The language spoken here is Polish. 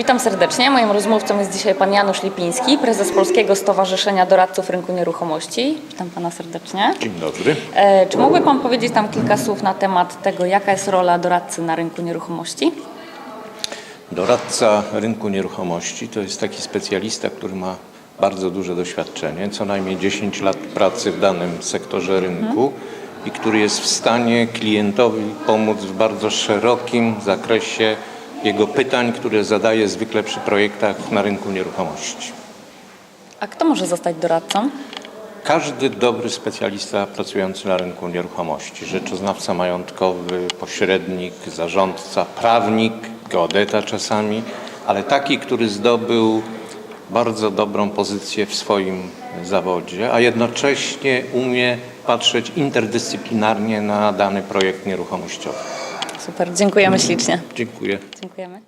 Witam serdecznie. Moim rozmówcą jest dzisiaj pan Janusz Lipiński, prezes Polskiego Stowarzyszenia Doradców Rynku Nieruchomości. Witam pana serdecznie. Dzień dobry. E, Czy mógłby pan powiedzieć tam kilka słów na temat tego, jaka jest rola doradcy na rynku nieruchomości? Doradca rynku nieruchomości to jest taki specjalista, który ma bardzo duże doświadczenie, co najmniej 10 lat pracy w danym sektorze rynku i który jest w stanie klientowi pomóc w bardzo szerokim zakresie jego pytań, które zadaje zwykle przy projektach na rynku nieruchomości. A kto może zostać doradcą? Każdy dobry specjalista pracujący na rynku nieruchomości, rzeczoznawca majątkowy, pośrednik, zarządca, prawnik, geodeta czasami, ale taki, który zdobył bardzo dobrą pozycję w swoim zawodzie, a jednocześnie umie patrzeć interdyscyplinarnie na dany projekt nieruchomościowy. Super, dziękujemy ślicznie. Dziękuję. Dziękujemy.